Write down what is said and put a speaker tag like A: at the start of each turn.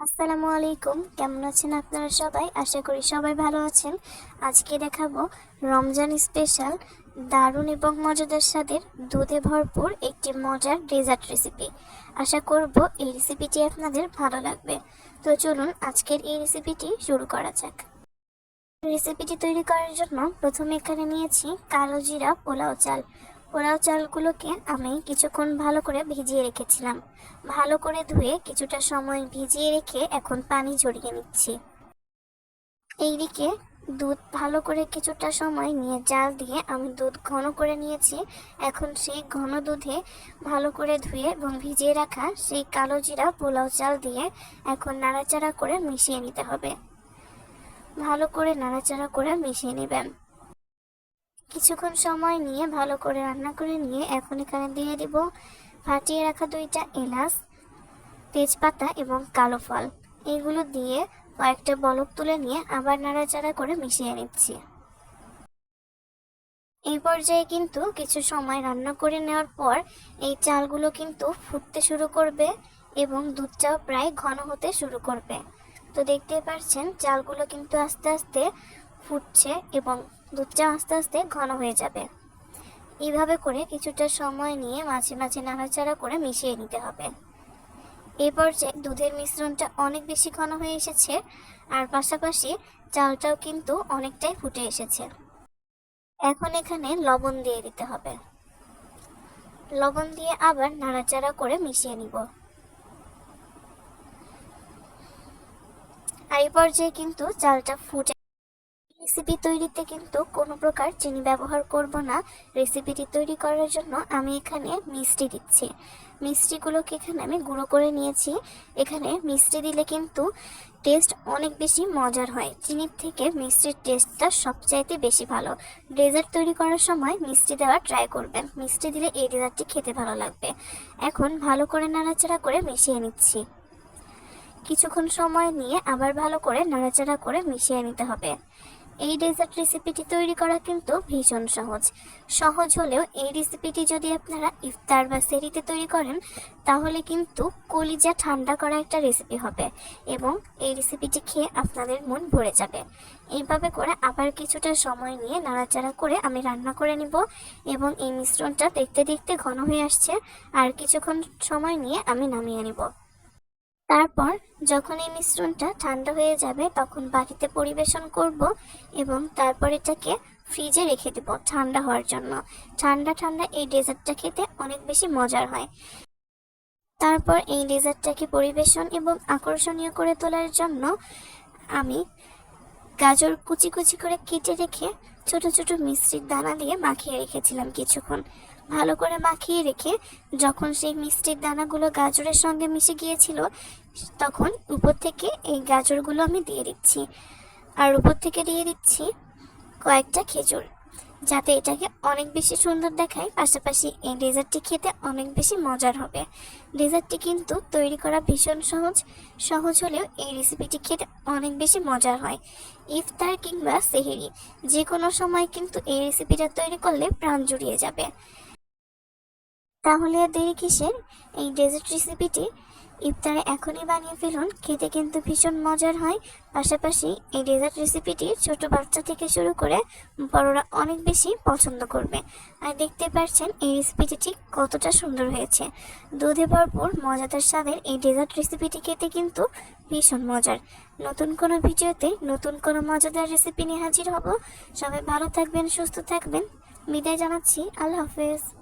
A: আসসালামু আলাইকুম। কেমন আছেন আপনারা সবাই? আশা করি সবাই ভালো আছেন। আজকে দেখাবো রমজান স্পেশাল দারুণ এবং মজাদার স্বাদের দুধে ভরপুর একটি মজার ডেজার্ট রেসিপি আশা করব এই রেসিপিটি আপনাদের ভালো লাগবে। তো চলুন আজকের এই রেসিপিটি শুরু করা যাক। রেসিপিটি তৈরি করার জন্য প্রথমে এখানে নিয়েছি কালো জিরা পোলাও চাল। পোলাও চালগুলোকে আমি কিছুক্ষণ ভালো করে ভিজিয়ে রেখেছিলাম। ভালো করে ধুয়ে কিছুটা সময় ভিজিয়ে রেখে এখন পানি ঝরিয়ে নিচ্ছি। এইদিকে দুধ ভালো করে কিছুটা সময় নিয়ে জাল দিয়ে আমি দুধ ঘন করে নিয়েছি। এখন সেই ঘন দুধে ভালো করে ধুয়ে এবং ভিজিয়ে রাখা সেই কালো জিরা পোলাও চাল দিয়ে এখন নাড়াচাড়া করে মিশিয়ে নিতে হবে। ভালো করে নাড়াচাড়া করে মিশিয়ে নেবেন। কিছুক্ষণ সময় নিয়ে ভালো করে রান্না করে নিয়ে এখন এখানে দিয়ে দিব ফাটিয়ে রাখা দুইটা এলাচ, তেজপাতা এবং কালো ফল। এগুলো দিয়ে কয়েকটা বলক তুলে নিয়ে আবার নাড়াচাড়া করে মিশিয়ে নিচ্ছি। এই পর্যায়ে কিন্তু কিছু সময় রান্না করে নেওয়ার পর এই চালগুলো কিন্তু ফুটতে শুরু করবে এবং দুধটাও প্রায় ঘন হতে শুরু করবে। তো দেখতে পাচ্ছেন চালগুলো কিন্তু আস্তে আস্তে ফুটছে এবং দুধটা আস্তে আস্তে ঘন হয়ে যাবে। এইভাবে করে কিছুটা সময় নিয়ে মাঝে মাঝে নাড়াচাড়া করে মিশিয়ে নিতে হবে। এই পর্যায়ে দুধের মিশ্রণটা অনেক বেশি ঘন হয়ে এসেছে আর পাশাপাশি চালটাও কিন্তু অনেকটাই ফুটে এসেছে। এখন এখানে লবণ দিয়ে দিতে হবে। লবণ দিয়ে আবার নাড়াচাড়া করে মিশিয়ে নিব। আর এই পর্যায়ে কিন্তু চালটা ফুটে রেসিপি তৈরিতে কিন্তু কোনো প্রকার চিনি ব্যবহার করব না। রেসিপিটি তৈরি করার জন্য আমি এখানে মিষ্টি দিচ্ছি। মিষ্টিগুলোকে এখানে আমি গুঁড়ো করে নিয়েছি। এখানে মিষ্টি দিলে কিন্তু টেস্ট অনেক বেশি মজার হয়। চিনির থেকে মিষ্টির টেস্টটা সবচাইতে বেশি ভালো। ডেজার্ট তৈরি করার সময় মিষ্টি দেওয়ার ট্রাই করবেন। মিষ্টি দিলে এই ডেজার্টটি খেতে ভালো লাগবে। এখন ভালো করে নাড়াচাড়া করে মিশিয়ে নিচ্ছি। কিছুক্ষণ সময় নিয়ে আবার ভালো করে নাড়াচাড়া করে মিশিয়ে নিতে হবে। এই ডেজার্ট রেসিপিটি তৈরি করা কিন্তু ভীষণ সহজ। সহজ হলেও এই রেসিপিটি যদি আপনারা ইফতার বা সেরিতে তৈরি করেন, তাহলে কিন্তু কলিজা ঠান্ডা করা একটা রেসিপি হবে এবং এই রেসিপিটি খেয়ে আপনাদের মন ভরে যাবে। এইভাবে করে আবার কিছুটা সময় নিয়ে নাড়াচাড়া করে আমি রান্না করে নিব এবং এই মিশ্রণটা দেখতে দেখতে ঘন হয়ে আসছে। আর কিছুক্ষণ সময় নিয়ে আমি নামিয়ে নিব। তারপর যখন এই মিশ্রণটা ঠান্ডা হয়ে যাবে, তখন বাটিতে পরিবেশন করব এবং তারপর এটাকে ফ্রিজে রেখে দেব ঠান্ডা হওয়ার জন্য। ঠান্ডা ঠান্ডা এই ডেজার্টটা খেতে অনেক বেশি মজার হয়। তারপর এই ডেজার্টটাকে পরিবেশন এবং আকর্ষণীয় করে তোলার জন্য আমি গাজর কুচি কুচি করে কেটে রেখে ছোট ছোট মিষ্টির দানা দিয়ে মাখিয়ে রেখেছিলাম কিছুক্ষণ। ভালো করে মাখিয়ে রেখে যখন সেই মিষ্টির দানাগুলো গাজরের সঙ্গে মিশে গিয়েছিল, তখন উপর থেকে এই গাজরগুলো আমি দিয়ে দিচ্ছি। আর উপর থেকে দিয়ে দিচ্ছি কয়েকটা খেজুর। যাতে এটাকে অনেক বেশি সুন্দর দেখায়, পাশাপাশি এই ডেজার্টটি খেতে অনেক বেশি মজার হবে। ডেজার্টটি কিন্তু তৈরি করা ভীষণ সহজ সহজ হলেও এই রেসিপিটি খেতে অনেক বেশি মজার হয়। ইফতার কিংবা সেহেরি যে কোনো সময় কিন্তু এই রেসিপিটা তৈরি করলে প্রাণ জুড়িয়ে যাবে। তাহলে দেরি কিসের? এই ডেজার্ট রেসিপিটি ইফতারে এখনই বানিয়ে ফেলুন। খেতে কিন্তু ভীষণ মজার হয়। পাশাপাশি এই ডেজার্ট রেসিপিটি ছোট বাচ্চা থেকে শুরু করে বড়রা অনেক বেশি পছন্দ করবে। আর দেখতে পাচ্ছেন এই রেসিপিটি ঠিক কতটা সুন্দর হয়েছে। দুধে ভরপুর মজাদার স্বাদের এই ডেজার্ট রেসিপিটি খেতে কিন্তু ভীষণ মজার। নতুন কোনো ভিডিওতে নতুন কোনো মজাদার রেসিপি নিয়ে হাজির হব। সবাই ভালো থাকবেন, সুস্থ থাকবেন। বিদায় জানাচ্ছি। আল্লাহ হাফেজ।